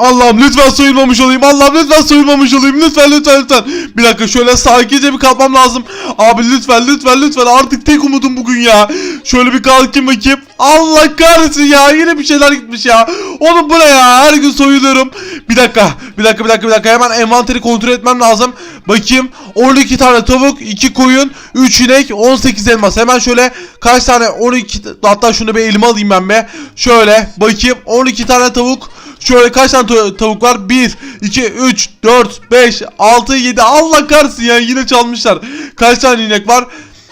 Allah'ım lütfen soyulmamış olayım. Allah'ım lütfen soyulmamış olayım. Lütfen lütfen lütfen. Bir dakika şöyle sakince bir kalkmam lazım. Abi lütfen lütfen lütfen artık tek umudum bugün ya. Şöyle bir kalkayım bakayım. Allah kahretsin ya yine bir şeyler gitmiş ya. Oğlum bu ne ya her gün soyuluyorum. Bir dakika bir dakika bir dakika bir dakika hemen envanteri kontrol etmem lazım. Bakayım 12 tane tavuk 2 koyun 3 inek 18 elmas. Hemen şöyle kaç tane 12 hatta şunu bir elime alayım ben be. Şöyle bakayım 12 tane tavuk Şöyle kaç tane ta- tavuk var? 1, 2, 3, 4, 5, 6, 7. Allah kahretsin ya yine çalmışlar. Kaç tane inek var?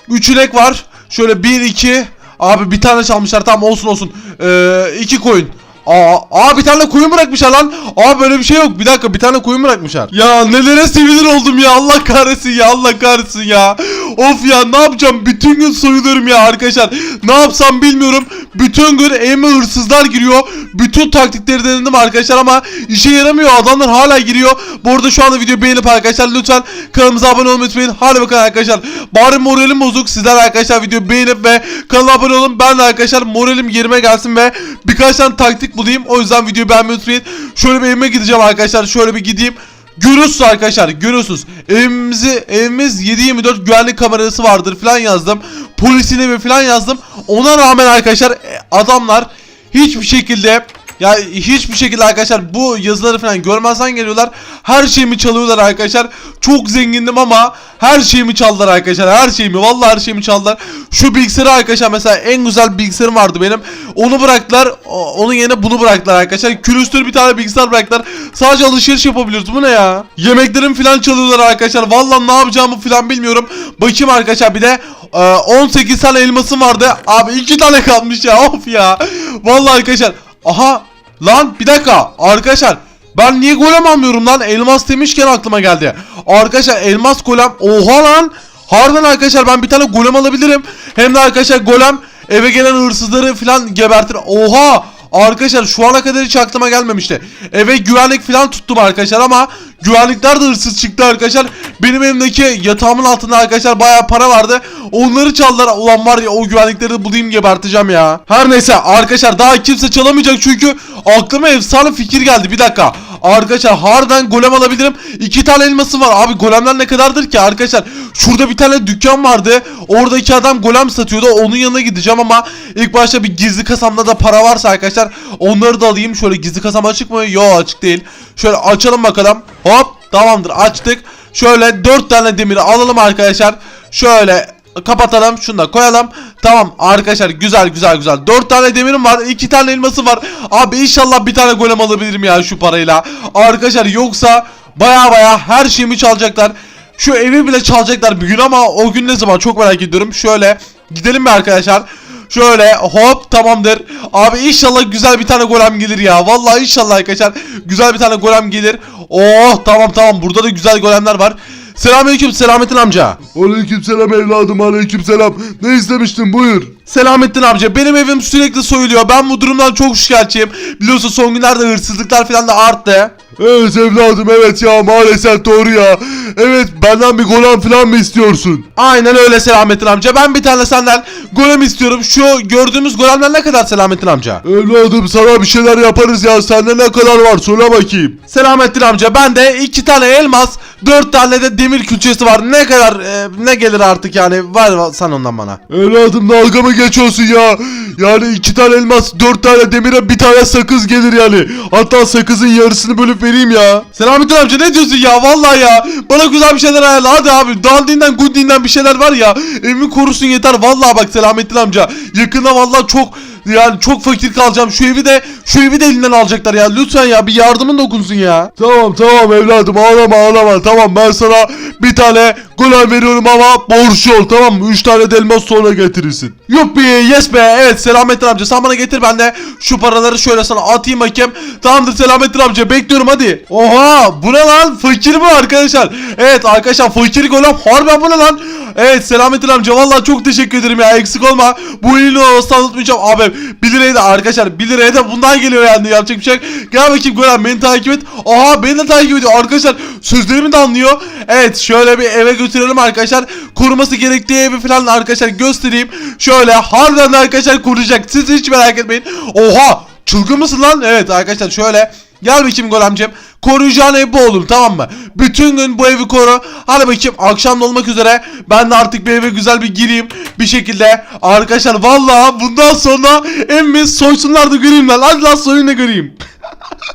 3 inek var. Şöyle 1, 2. Abi bir tane çalmışlar. Tamam olsun olsun. Ee, 2 koyun. Aa, aa bir tane koyun bırakmışlar lan. Aa böyle bir şey yok. Bir dakika bir tane koyun bırakmışlar. Ya nelere sevinir oldum ya. Allah kahretsin ya. Allah kahretsin ya. Of ya ne yapacağım? Bütün gün soyuluyorum ya arkadaşlar. Ne yapsam bilmiyorum. Bütün gün evime hırsızlar giriyor. Bütün taktikleri denedim arkadaşlar ama işe yaramıyor. Adamlar hala giriyor. Bu arada şu anda videoyu beğenip arkadaşlar lütfen kanalımıza abone olmayı unutmayın. Hadi bakalım arkadaşlar. Bari moralim bozuk. Sizler arkadaşlar videoyu beğenip ve kanala abone olun. Ben de arkadaşlar moralim yerime gelsin ve birkaç tane taktik bulayım. O yüzden videoyu beğenmeyi unutmayın. Şöyle bir evime gideceğim arkadaşlar. Şöyle bir gideyim. Görüyorsunuz arkadaşlar görüyorsunuz evimizi evimiz 7-24 güvenlik kamerası vardır falan yazdım polisin evi falan yazdım ona rağmen arkadaşlar e, adamlar hiçbir şekilde ya hiçbir şekilde arkadaşlar bu yazıları falan görmezden geliyorlar. Her şeyimi çalıyorlar arkadaşlar. Çok zengindim ama her şeyimi çaldılar arkadaşlar. Her şeyimi vallahi her şeyimi çaldılar. Şu bilgisayarı arkadaşlar mesela en güzel bilgisayarım vardı benim. Onu bıraktılar. Onun yerine bunu bıraktılar arkadaşlar. Külüstür bir tane bilgisayar bıraktılar. Sadece alışveriş yapabiliyoruz. Bu ne ya? Yemeklerim falan çalıyorlar arkadaşlar. Vallahi ne yapacağımı falan bilmiyorum. Bakayım arkadaşlar bir de e, 18 tane elmasım vardı. Abi 2 tane kalmış ya. Of ya. Vallahi arkadaşlar aha lan bir dakika arkadaşlar ben niye golem almıyorum lan? Elmas demişken aklıma geldi. Arkadaşlar elmas golem. Oha lan. Harbiden arkadaşlar ben bir tane golem alabilirim. Hem de arkadaşlar golem eve gelen hırsızları falan gebertir. Oha. Arkadaşlar şu ana kadar hiç aklıma gelmemişti. Eve güvenlik falan tuttum arkadaşlar ama güvenlikler de hırsız çıktı arkadaşlar. Benim elimdeki yatağımın altında arkadaşlar bayağı para vardı. Onları çaldılar. Ulan var ya o güvenlikleri de bulayım geberteceğim ya. Her neyse arkadaşlar daha kimse çalamayacak çünkü aklıma efsane fikir geldi. Bir dakika. Arkadaşlar harbiden golem alabilirim. İki tane elması var. Abi golemler ne kadardır ki arkadaşlar? Şurada bir tane dükkan vardı. Oradaki adam golem satıyordu. Onun yanına gideceğim ama ilk başta bir gizli kasamda da para varsa arkadaşlar onları da alayım. Şöyle gizli kasam açık mı? Yo açık değil. Şöyle açalım bakalım. Hop tamamdır açtık. Şöyle dört tane demiri alalım arkadaşlar. Şöyle kapatalım şunu da koyalım tamam arkadaşlar güzel güzel güzel 4 tane demirim var 2 tane elması var abi inşallah bir tane golem alabilirim ya şu parayla arkadaşlar yoksa baya baya her şeyimi çalacaklar şu evi bile çalacaklar bir gün ama o gün ne zaman çok merak ediyorum şöyle gidelim mi arkadaşlar Şöyle hop tamamdır. Abi inşallah güzel bir tane golem gelir ya. Vallahi inşallah arkadaşlar güzel bir tane golem gelir. Oh tamam tamam burada da güzel golemler var. Selamünaleyküm Selamettin amca. Aleykümselam evladım aleykümselam. Ne istemiştin buyur. Selamettin amca benim evim sürekli soyuluyor. Ben bu durumdan çok şikayetçiyim. Biliyorsun son günlerde hırsızlıklar falan da arttı. Evet evladım evet ya maalesef doğru ya. Evet benden bir golem falan mı istiyorsun? Aynen öyle Selamettin amca. Ben bir tane senden golem istiyorum. Şu gördüğümüz golemler ne kadar Selamettin amca? Evladım sana bir şeyler yaparız ya sende ne kadar var söyle bakayım. Selamettin amca bende iki tane elmas, dört tane de demir külçesi var. Ne kadar e, ne gelir artık yani var sen ondan bana. Evladım dalga mı geçiyorsun ya? Yani iki tane elmas dört tane demire bir tane sakız gelir yani. Hatta sakızın yarısını bölüp vereyim ya. Selamettin amca ne diyorsun ya vallahi ya. Bana güzel bir şeyler ayarla hadi abi. Dandinden gundinden bir şeyler var ya. Evimi korusun yeter vallahi bak Selamettin amca. Yakında vallahi çok yani çok fakir kalacağım. Şu evi de şu evi de elinden alacaklar ya. Lütfen ya bir yardımın dokunsun ya. Tamam tamam evladım ağlama ağlama tamam ben sana bir tane golem veriyorum ama borçlu ol tamam mı? Üç tane de elmas sonra getirirsin. Yuppi yes be evet Selamettin amca sen bana getir ben de şu paraları şöyle sana atayım bakayım. Tamamdır Selamettin amca bekliyorum hadi. Oha bu ne lan fakir mi arkadaşlar? Evet arkadaşlar fakir golem harbiden bu ne lan? Evet Selamettin amca vallahi çok teşekkür ederim ya eksik olma. Bu iyiliğini olsa unutmayacağım abi. 1 liraya da arkadaşlar 1 liraya da bundan geliyor yani yapacak bir şey. Gel bakayım golem beni takip et. Aha beni de takip ediyor arkadaşlar sözlerimi de anlıyor. Evet şöyle bir eve götürelim arkadaşlar. Koruması gerektiği evi falan arkadaşlar göstereyim. Şöyle harbiden de arkadaşlar koruyacak. Siz hiç merak etmeyin. Oha Çılgın mısın lan? Evet arkadaşlar şöyle Gel bakayım golemcim. Koruyacağın ev bu oğlum tamam mı? Bütün gün bu evi koru. Hadi bakayım akşam da olmak üzere. Ben de artık bir eve güzel bir gireyim. Bir şekilde. Arkadaşlar vallahi bundan sonra emmi soysunlar da göreyim lan. Hadi lan soyun da göreyim.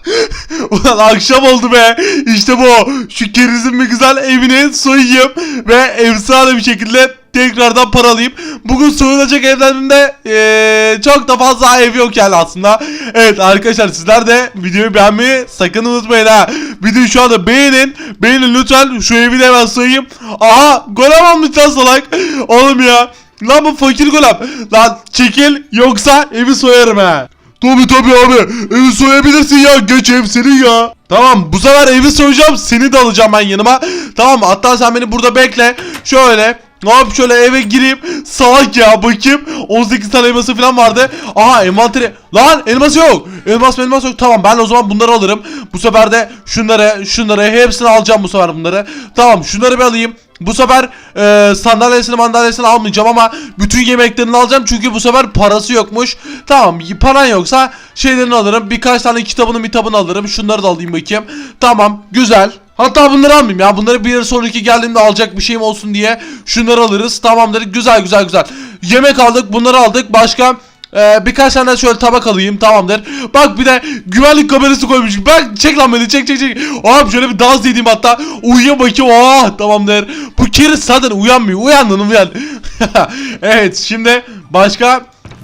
Ulan akşam oldu be. İşte bu. Şu kerizin bir güzel evini soyayım. Ve efsane bir şekilde tekrardan paralayayım. Bugün soyulacak evlerinde eee, çok da fazla ev yok yani aslında. Evet arkadaşlar sizler de videoyu beğenmeyi sakın unutmayın ha. Videoyu şu anda beğenin. Beğenin lütfen. Şu evi de hemen soyayım. Aha golem almış lan salak. Oğlum ya. Lan bu fakir golem. Lan çekil yoksa evi soyarım ha. Tabi tabi abi evi soyabilirsin ya geç ev senin ya. Tamam bu sefer evi soyacağım seni de alacağım ben yanıma. Tamam hatta sen beni burada bekle. Şöyle ne yap şöyle eve gireyim. Salak ya bakayım. 18 tane elması falan vardı. Aha envanteri. Lan elmas yok. Elmas elmas yok. Tamam ben o zaman bunları alırım. Bu sefer de şunları şunları hepsini alacağım bu sefer bunları. Tamam şunları bir alayım. Bu sefer e, sandalyesini mandalyesini almayacağım ama bütün yemeklerini alacağım çünkü bu sefer parası yokmuş. Tamam paran yoksa şeylerini alırım. Birkaç tane kitabını mitabını alırım. Şunları da alayım bakayım. Tamam güzel. Hatta bunları almayayım ya. Bunları bir sonraki geldiğimde alacak bir şeyim olsun diye şunları alırız. Tamamdır. Güzel güzel güzel. Yemek aldık. Bunları aldık. Başka ee, birkaç tane şöyle tabak alayım tamamdır. Bak bir de güvenlik kamerası koymuş. Bak çek lan beni çek çek çek. Abi şöyle bir dans edeyim hatta. Uyuya bakayım. Oh tamamdır. Bu kere zaten uyanmıyor. Uyandın uyan. evet şimdi başka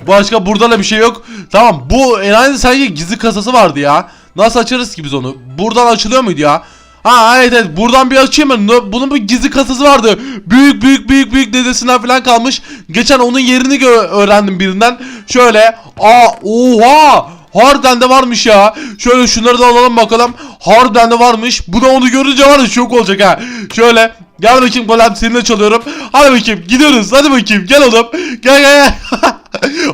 başka burada da bir şey yok. Tamam bu enayide sanki gizli kasası vardı ya. Nasıl açarız ki biz onu? Buradan açılıyor muydu ya? Ha evet evet buradan bir açayım. No- Bunun bir gizli kasası vardı. Büyük büyük büyük büyük dedesinden falan kalmış. Geçen onun yerini öğrendim birinden. Şöyle aa oha Harbiden de varmış ya. Şöyle şunları da alalım bakalım. Harbiden de varmış. Bu da onu görünce var ya şok olacak ha. Şöyle gel bakayım golem seninle çalıyorum. Hadi bakayım gidiyoruz. Hadi bakayım gel oğlum. Gel gel gel.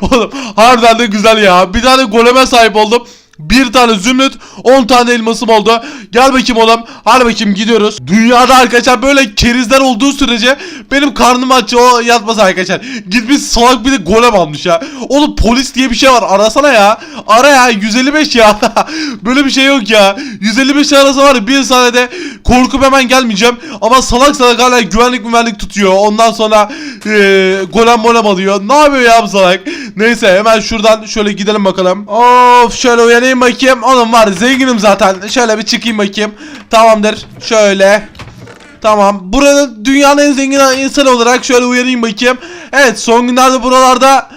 oğlum harbiden de güzel ya. Bir tane goleme sahip oldum. Bir tane zümrüt 10 tane elmasım oldu. Gel bakayım oğlum. Hadi bakayım gidiyoruz. Dünyada arkadaşlar böyle kerizler olduğu sürece benim karnım aç o yatmaz arkadaşlar. Gitmiş salak bir de golem almış ya. Oğlum polis diye bir şey var. Arasana ya. Ara ya 155 ya. böyle bir şey yok ya. 155 arası var bir saniyede korkup hemen gelmeyeceğim. Ama salak salak hala güvenlik güvenlik tutuyor. Ondan sonra eee golem molem alıyor. Ne yapıyor ya bu salak? Neyse hemen şuradan şöyle gidelim bakalım. Of şöyle uyanayım bakayım. Oğlum var zenginim zaten. Şöyle bir çıkayım bakayım. Tamamdır. Şöyle. Tamam. Buranın dünyanın en zengin insanı olarak şöyle uyanayım bakayım. Evet son günlerde buralarda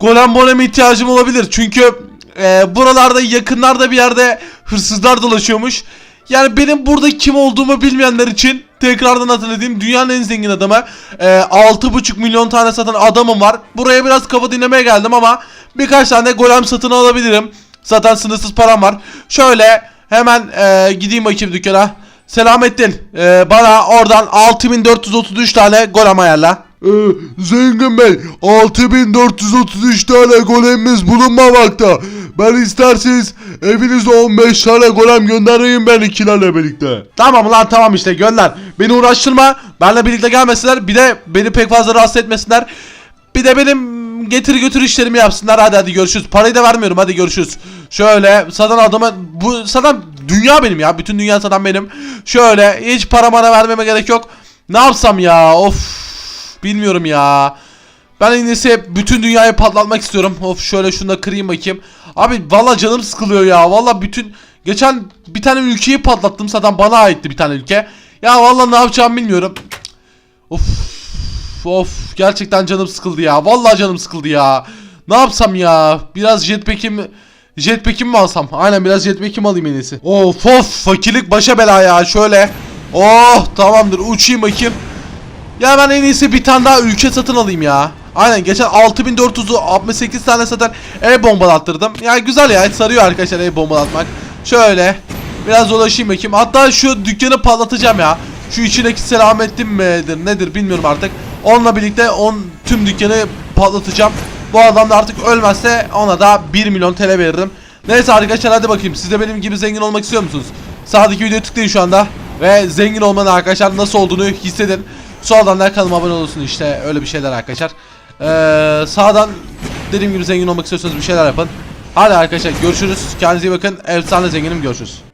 golem molem ihtiyacım olabilir. Çünkü e, buralarda yakınlarda bir yerde hırsızlar dolaşıyormuş. Yani benim burada kim olduğumu bilmeyenler için tekrardan hatırlatayım. Dünyanın en zengin adamı. E, 6,5 milyon tane satan adamım var. Buraya biraz kafa dinlemeye geldim ama birkaç tane golem satın alabilirim. Zaten sınırsız param var. Şöyle hemen e, gideyim bakayım dükkana. Selamettin. E, bana oradan 6433 tane golem ayarla. Ee, zengin bey 6433 tane golemimiz bulunmamakta. Ben isterseniz evinizde 15 tane golem göndereyim ben ikilerle birlikte. Tamam lan tamam işte gönder. Beni uğraştırma. Benle birlikte gelmesinler. Bir de beni pek fazla rahatsız etmesinler. Bir de benim getir götür işlerimi yapsınlar. Hadi hadi görüşürüz. Parayı da vermiyorum. Hadi görüşürüz. Şöyle satan adamı bu satan dünya benim ya. Bütün dünya satan benim. Şöyle hiç para bana vermeme gerek yok. Ne yapsam ya? Of. Bilmiyorum ya. Ben en iyisi bütün dünyayı patlatmak istiyorum. Of şöyle şunu da kırayım bakayım. Abi valla canım sıkılıyor ya. Valla bütün geçen bir tane ülkeyi patlattım. Zaten bana aitti bir tane ülke. Ya valla ne yapacağımı bilmiyorum. Of of gerçekten canım sıkıldı ya. Vallahi canım sıkıldı ya. Ne yapsam ya? Biraz jetpack'im jetpack'im mi alsam? Aynen biraz jetpack'im alayım en iyisi. Of of fakirlik başa bela ya. Şöyle. Oh tamamdır uçayım bakayım. Ya ben en iyisi bir tane daha ülke satın alayım ya. Aynen geçen 6468 tane zaten ev bombalattırdım. Ya güzel ya sarıyor arkadaşlar ev bombalatmak. Şöyle biraz dolaşayım bakayım. Hatta şu dükkanı patlatacağım ya. Şu içindeki selamettin midir nedir bilmiyorum artık. Onunla birlikte on tüm dükkanı patlatacağım. Bu adam da artık ölmezse ona da 1 milyon TL veririm. Neyse arkadaşlar hadi bakayım siz de benim gibi zengin olmak istiyor musunuz? Sağdaki videoyu tıklayın şu anda. Ve zengin olmanın arkadaşlar nasıl olduğunu hissedin. Soldan da kanalıma abone olursun işte öyle bir şeyler arkadaşlar. Ee, sağdan dediğim gibi zengin olmak istiyorsanız bir şeyler yapın. Hadi arkadaşlar görüşürüz. Kendinize iyi bakın. Efsane zenginim görüşürüz.